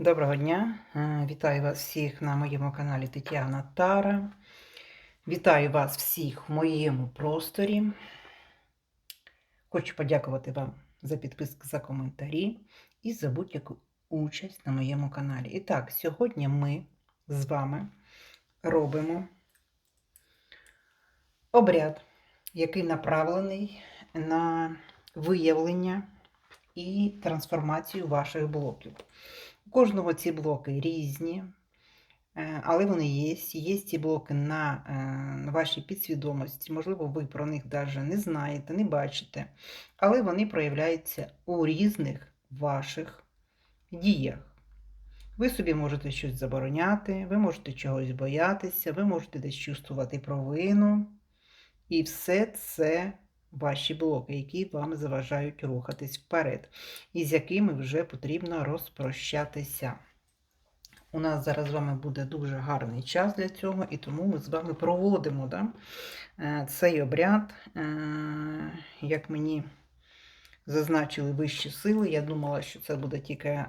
Доброго дня! Е, Вітаю вас всіх на моєму каналі Тетяна Тара. Вітаю вас всіх в моєму просторі. Хочу подякувати вам за підписки, за коментарі і за будь-яку участь на моєму каналі. І так, сьогодні ми з вами робимо обряд, який направлений на виявлення і трансформацію ваших блоків. У кожного ці блоки різні, е, але вони є. Є ці блоки на е, вашій підсвідомості. Можливо, ви про них навіть не знаєте, не бачите, але вони проявляються у різних ваших діях. Ви собі можете щось забороняти, ви можете чогось боятися, ви можете десь чувствувати провину. І все це ваші блоки, які вам заважають рухатись вперед, і з якими вже потрібно розпрощатися. У нас зараз з вами буде дуже гарний час для цього, і тому ми з вами проводимо да, е, цей обряд, Е, як мені зазначили вищі сили. Я думала, що це буде тільки, е,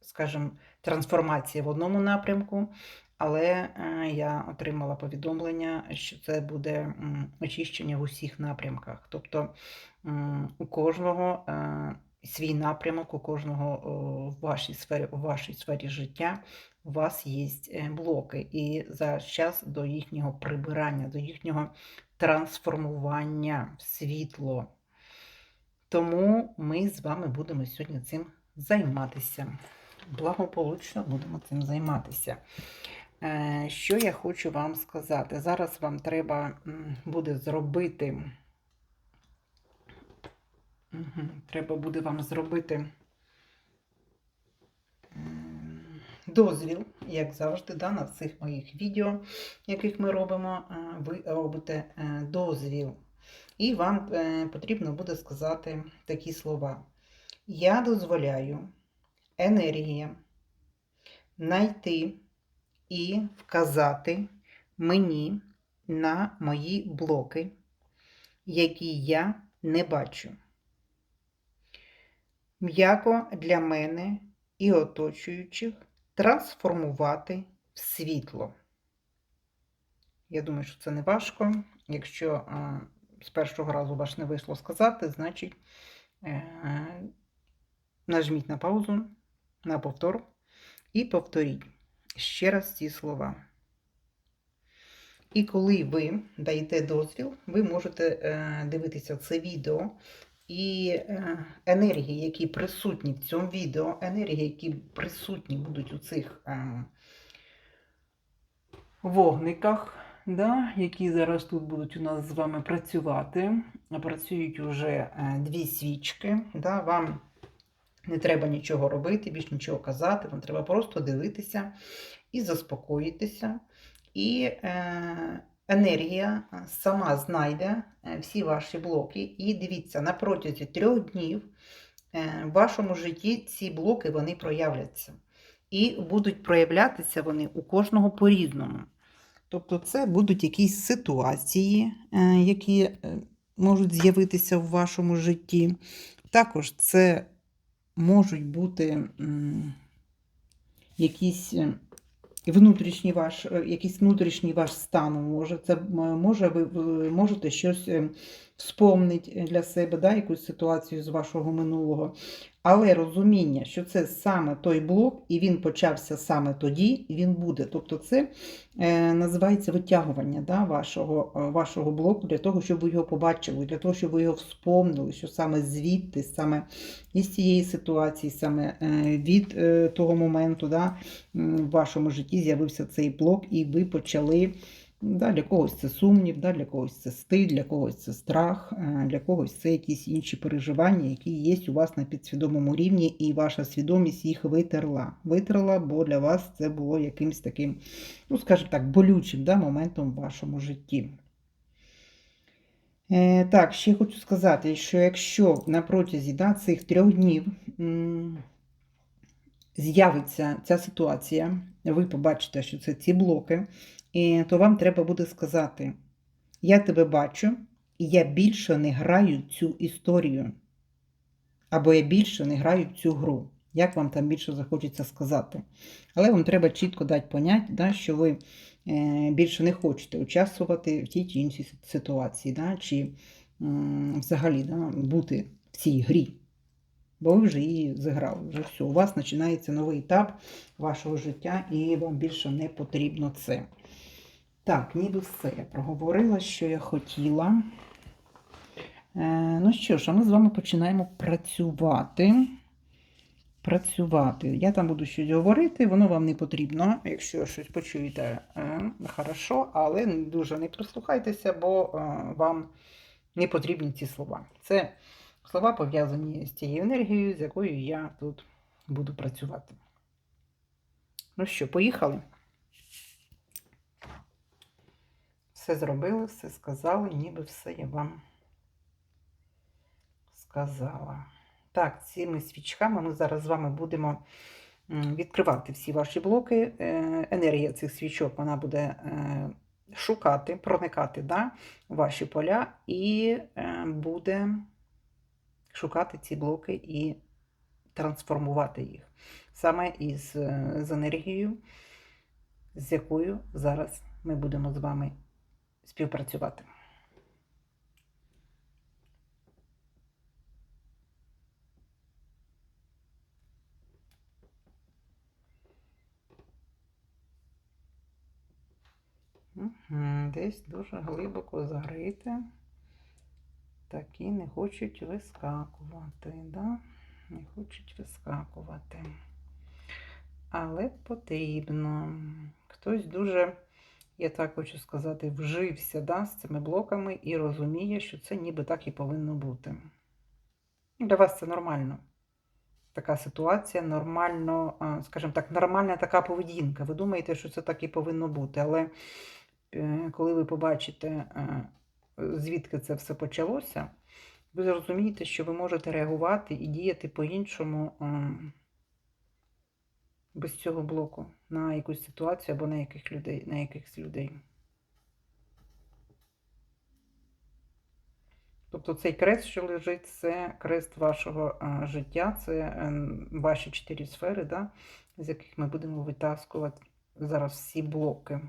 скажімо, трансформація в одному напрямку, але е, я отримала повідомлення, що це буде очищення в усіх напрямках. Тобто у кожного е, свій напрямок, у кожного в вашій сфері, у вашій сфері життя у вас є е, блоки. І за час до їхнього прибирання, до їхнього трансформування в світло. Тому ми з вами будемо сьогодні цим займатися. Благополучно будемо цим займатися. Е, Що я хочу вам сказати? Зараз вам треба буде зробити. Треба буде вам зробити дозвіл, як завжди, да, на всіх моїх відео, яких ми робимо, е, ви робите е, дозвіл. І вам потрібно буде сказати такі слова. Я дозволяю енергіям знайти і вказати мені на мої блоки, які я не бачу. М'яко для мене і оточуючих трансформувати в світло. Я думаю, що це не важко. Якщо з першого разу ваш не вийшло сказати, значить е, нажміть на паузу, на повтор і повторіть ще раз ці слова. І коли ви даєте дозвіл, ви можете е, дивитися це відео. І е, енергії, які присутні в цьому відео, енергії, які присутні будуть у цих е, вогниках, да, які зараз тут будуть у нас з вами працювати. Працюють уже дві свічки. Да, Вам не треба нічого робити, більш нічого казати, вам треба просто дивитися і заспокоїтися. І е, енергія сама знайде е, всі ваші блоки. І дивіться, на протязі трьох днів е, в вашому житті ці блоки вони проявляться. І будуть проявлятися вони у кожного по-різному. Тобто, це будуть якісь ситуації, е, які е, можуть з'явитися в вашому житті. Також це можуть бути якісь внутрішні внутрішній ваш, е, якийсь внутрішній ваш стан. Може, це може ви, ви можете щось е, для себе, да, якусь ситуацію з вашого минулого. Але розуміння, що це саме той блок, і він почався саме тоді, і він буде. Тобто, це е, називається витягування да, вашого, е, вашого блоку для того, щоб ви його побачили, для того, щоб ви його вспомнили, що саме звідти, саме із цієї ситуації, саме е, від е, того моменту да, в вашому житті з'явився цей блок, і ви почали. Да, для когось це сумнів, да, для когось це стиль, для когось це страх, е, для когось це якісь інші переживання, які є у вас на підсвідомому рівні, і ваша свідомість їх витерла. Витерла, бо для вас це було якимось таким, ну, скажімо так, болючим да, моментом в вашому житті. Е, так, ще хочу сказати, що якщо на протязі да, цих трьох днів з'явиться ця ситуація, ви побачите, що це ці блоки, то вам треба буде сказати: Я тебе бачу, і я більше не граю цю історію. Або я більше не граю цю гру. як вам там більше захочеться сказати. Але вам треба чітко дати поняття, да, що ви е, більше не хочете участвувати в тій чи іншій ситуації, да, чи взагалі да, бути в цій грі. Бо ви вже її зіграли. Вже все. У вас починається новий етап вашого життя, і вам більше не потрібно це. Так, ніби все. Я проговорила, що я хотіла. Е, ну що ж, а ми з вами починаємо працювати. Працювати. Я там буду щось говорити, воно вам не потрібно. Якщо щось почуєте, е, хорошо, але дуже не прислухайтеся, бо е, вам не потрібні ці слова. Це слова пов'язані з тією енергією, з якою я тут буду працювати. Ну що, поїхали? Все зробили, все сказали, ніби все я вам сказала. Так, цими свічками ми зараз з вами будемо відкривати всі ваші блоки. Е, Енергія цих свічок вона буде е, шукати, проникати да, ваші поля і е, буде шукати ці блоки і трансформувати їх саме із е, з енергією, з якою зараз ми будемо з вами співпрацювати. Десь дуже глибоко зарити. Такі не хочуть вискакувати, да? Не хочуть вискакувати. Але потрібно. Хтось дуже, я так хочу сказати, вжився да, з цими блоками і розуміє, що це ніби так і повинно бути. Ну, Для вас це нормально. Така ситуація, нормально, скажімо так, нормальна така поведінка. Ви думаєте, що це так і повинно бути, але е, коли ви побачите, е, звідки це все почалося, ви зрозумієте, що ви можете реагувати і діяти по-іншому ем, без цього блоку на якусь ситуацію або на яких людей, на якихось людей. Тобто цей крест, що лежить, це крест вашого а, життя, це ем, ваші чотири сфери, да, з яких ми будемо витаскувати зараз всі блоки.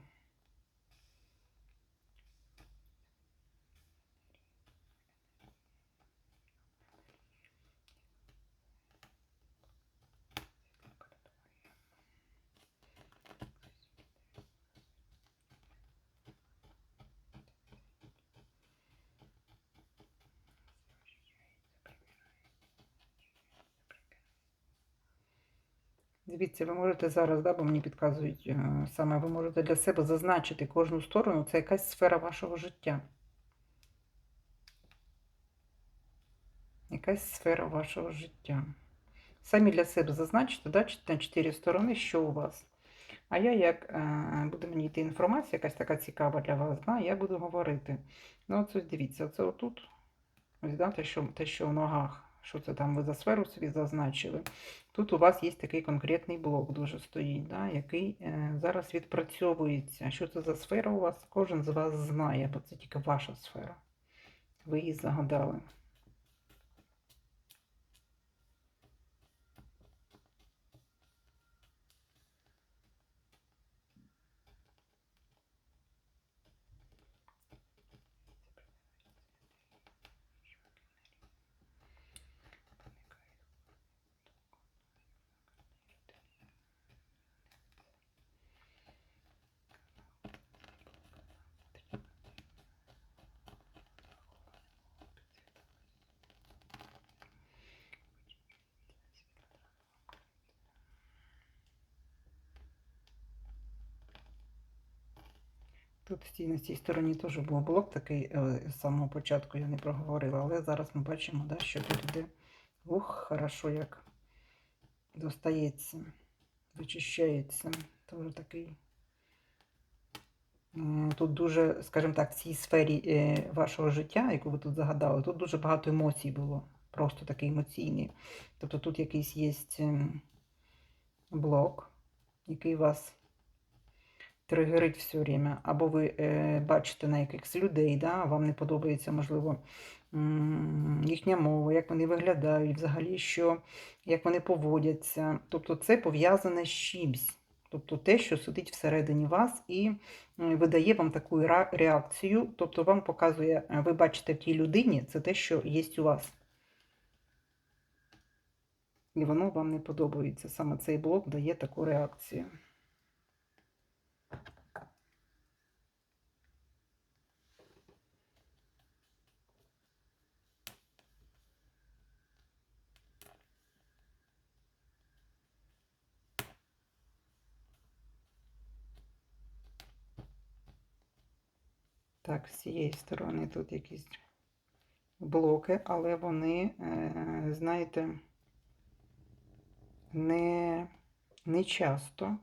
Дивіться, ви можете зараз, да, бо мені підказують е, саме, ви можете для себе зазначити кожну сторону, це якась сфера вашого життя. Якась сфера вашого життя. Самі для себе зазначите, да, на чотири сторони, що у вас. А я, як е, буде мені йти інформація, якась така цікава для вас, да, я буду говорити. Ну, от дивіться, це отут, ось, да, те, що, те, що в ногах, що це там ви за сферу собі зазначили. Тут у вас є такий конкретний блок дуже стоїть, да, який е, зараз відпрацьовується. Що це за сфера у вас? Кожен з вас знає, бо це тільки ваша сфера. Ви її загадали. Цій, на цій стороні теж був блок такий, е, з самого початку я не проговорила, але зараз ми бачимо, да, що тут іде. Ух, хорошо як достається, вичищається. Теж такий. Тут дуже, скажімо так, в цій сфері е, вашого життя, яку ви тут загадали, тут дуже багато емоцій було. Просто такий емоційний. Тобто тут якийсь є блок, який вас тригерить все время. Або ви е, бачите на якихось людей, да, вам не подобається, можливо, їхня мова, як вони виглядають, взагалі, що, як вони поводяться. Тобто це пов'язане з чимсь. Тобто те, що сидить всередині вас і видає вам таку реакцію. Тобто вам показує, е, ви бачите в тій людині, це те, що є у вас. І воно вам не подобається. Саме цей блок дає таку реакцію. Так, з цієї сторони тут якісь блоки, але вони, е, знаєте, не, не часто.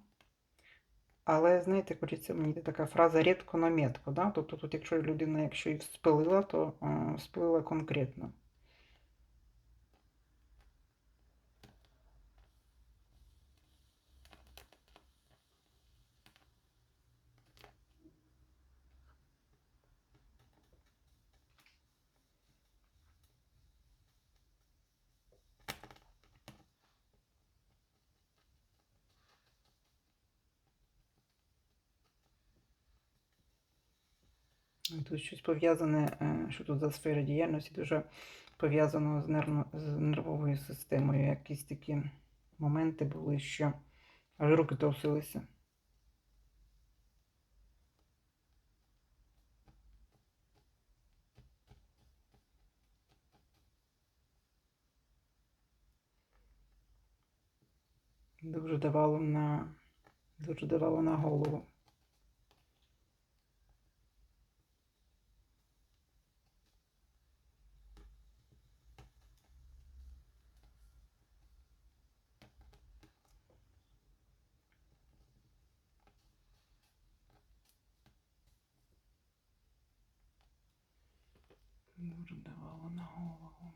Але, знаєте, хочеться мені така фраза рідко на метко. Да? Тобто тут, якщо людина, якщо і вспилила, то вспилила конкретно. Тут щось пов'язане, е, що тут за сфера діяльності, дуже пов'язано з, нервно, з нервовою системою. Якісь такі моменти були, що аж руки трусилися. Дуже давало на, дуже давало на голову. Дуже давало на голову.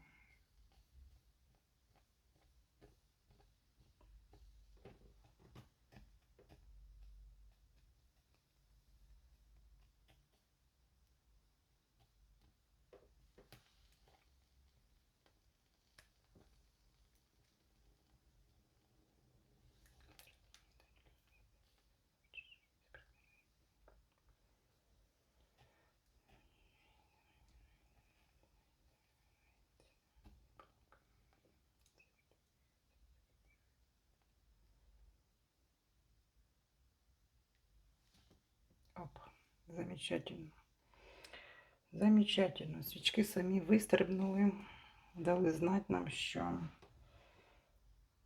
Оп, замечательно. Замечательно. Свічки самі вистрибнули, дали знати нам, що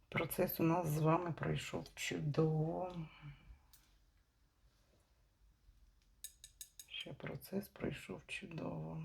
процес у нас з вами пройшов чудово. Що процес пройшов чудово.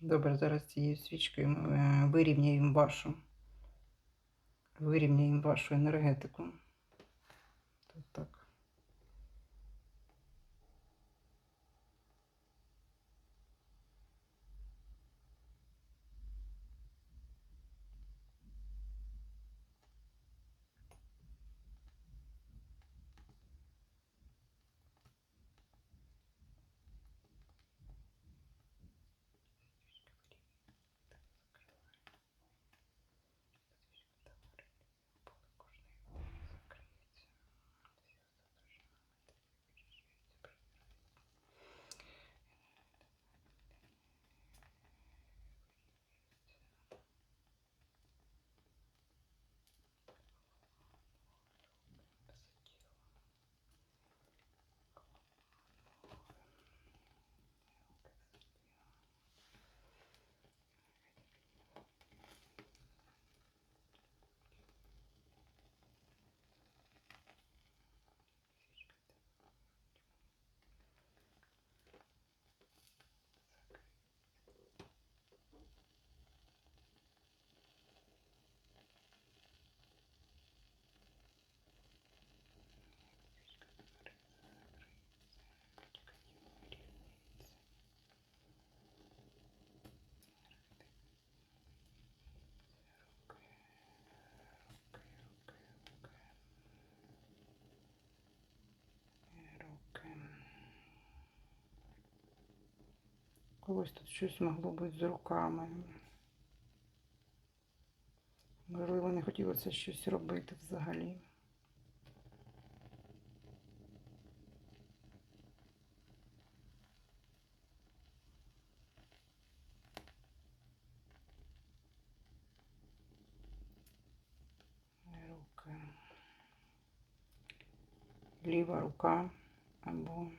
Добре, зараз цією свічкою е, вирівняємо вашу, вирівняємо вашу енергетику. Когось тут щось могло бути з руками. Можливо, не хотілося щось робити взагалі. Руки. Ліва рука або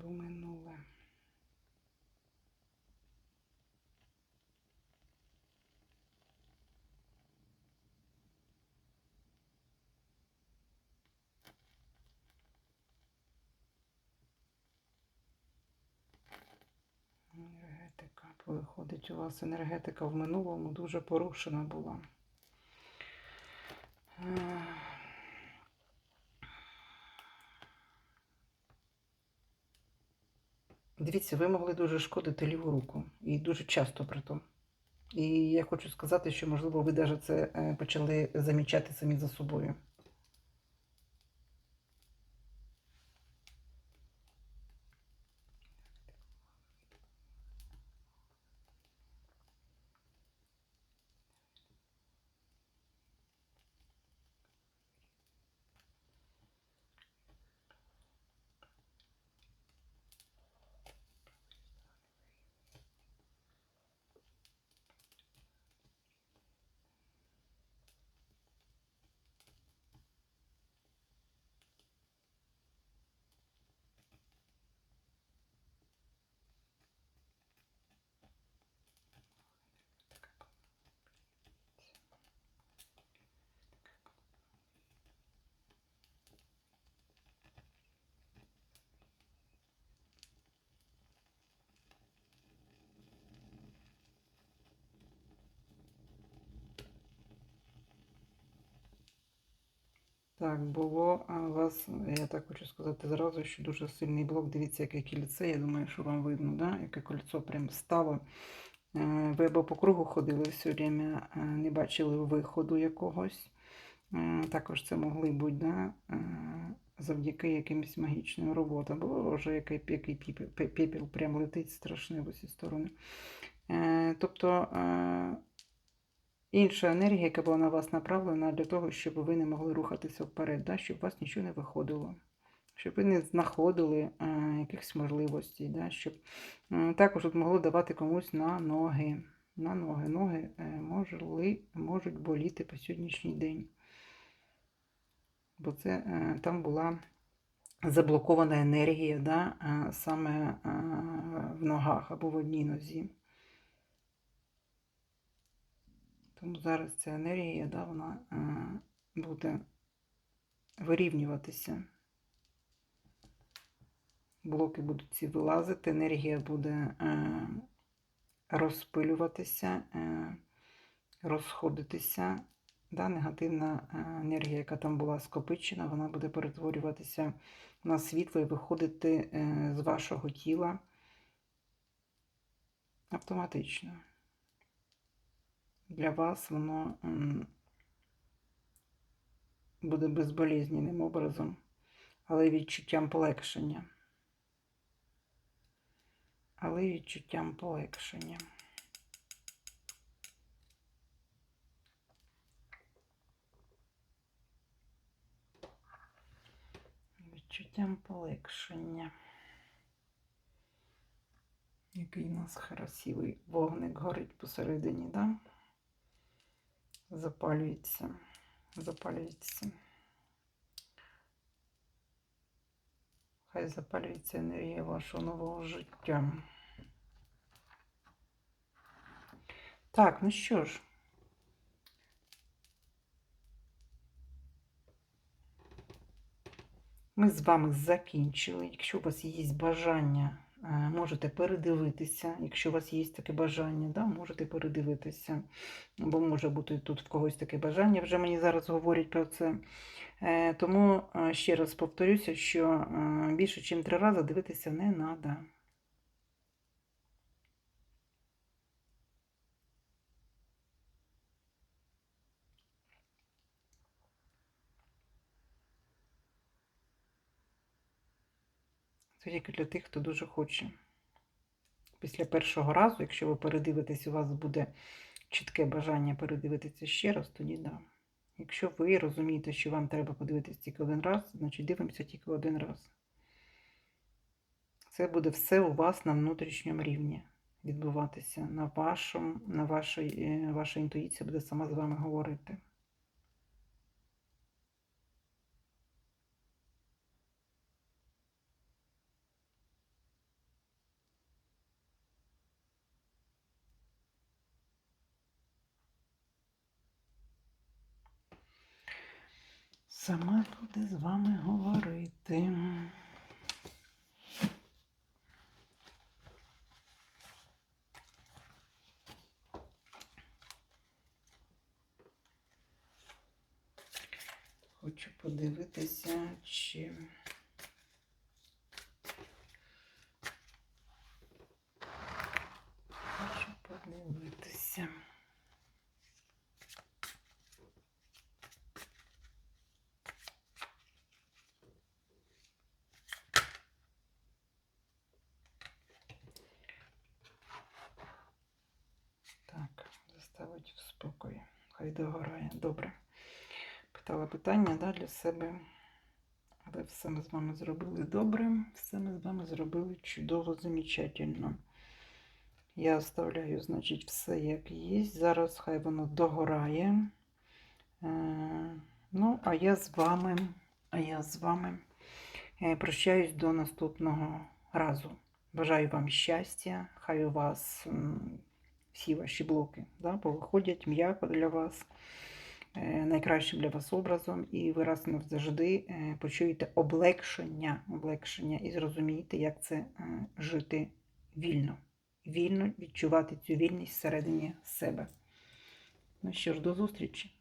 або минуле. Енергетика. Виходить, у вас енергетика в минулому дуже порушена була. Дивіться, ви могли дуже шкодити ліву руку. І дуже часто при тому. І я хочу сказати, що, можливо, ви навіть це е, почали замічати самі за собою. Так, було а, у вас, я так хочу сказати зразу, що дуже сильний блок. Дивіться, яке кільце. Я думаю, що вам видно, да? яке кольцо прям стало. Е, Ви або по кругу ходили все время, е, не бачили виходу якогось. Е, Також це могли бути да? завдяки якимось магічним роботам. Було вже який, пепіл прям летить страшне в усі сторони. Тобто. Е, інша енергія, яка була на вас направлена для того, щоб ви не могли рухатися вперед, да? щоб у вас нічого не виходило, щоб ви не знаходили а, якихось можливостей, да? щоб м, також тут могло давати комусь на ноги. На ноги. Ноги е, можли, можуть боліти по сьогоднішній день. Бо це е, там була заблокована енергія да? а, саме а, в ногах або в одній нозі. Тому зараз ця енергія, да, вона е, буде вирівнюватися. Блоки будуть ці вилазити, енергія буде е, розпилюватися, е, розходитися. Да, негативна енергія, яка там була скопичена, вона буде перетворюватися на світло і виходити з вашого тіла автоматично для вас воно буде безболізненним образом, але відчуттям полегшення. Але відчуттям полегшення. Відчуттям полегшення. Який у нас красивий вогник горить посередині, да? запалюється, запалюється. Хай запалюється енергія вашого нового життя. Так, ну що ж. Ми з вами закінчили. Якщо у вас є бажання, е, Можете передивитися. Якщо у вас є таке бажання, да, можете передивитися. Бо може бути тут в когось таке бажання, вже мені зараз говорять про це. Е, Тому е, ще раз повторюся, що е, більше, ніж три рази дивитися не треба. Тільки для тих, хто дуже хоче. Після першого разу, якщо ви передивитесь, у вас буде чітке бажання передивитися ще раз, тоді да. Якщо ви розумієте, що вам треба подивитись тільки один раз, значить дивимося тільки один раз. Це буде все у вас на внутрішньому рівні відбуватися. На вашому, на вашій, е, ваша інтуїція буде сама з вами говорити. Сама буде з вами говорити. Хочу подивитися, чи. Хочу подивитися. Так, заставить в спокої. Хай догорає. Добре. Питала питання да, для себе. Але все ми з вами зробили добре. Все ми з вами зробили чудово, замечательно. Я оставляю, значить, все як є. Зараз хай воно догорає. Е, ну, а я з вами, а я з вами е, прощаюсь до наступного разу. Бажаю вам щастя, хай у вас всі ваші блоки да, повиходять м'яко для вас, е, найкращим для вас образом, і ви раз і назавжди е, почуєте облегшення, облегшення і зрозумієте, як це е, жити вільно. Вільно відчувати цю вільність всередині себе. Ну що ж, до зустрічі!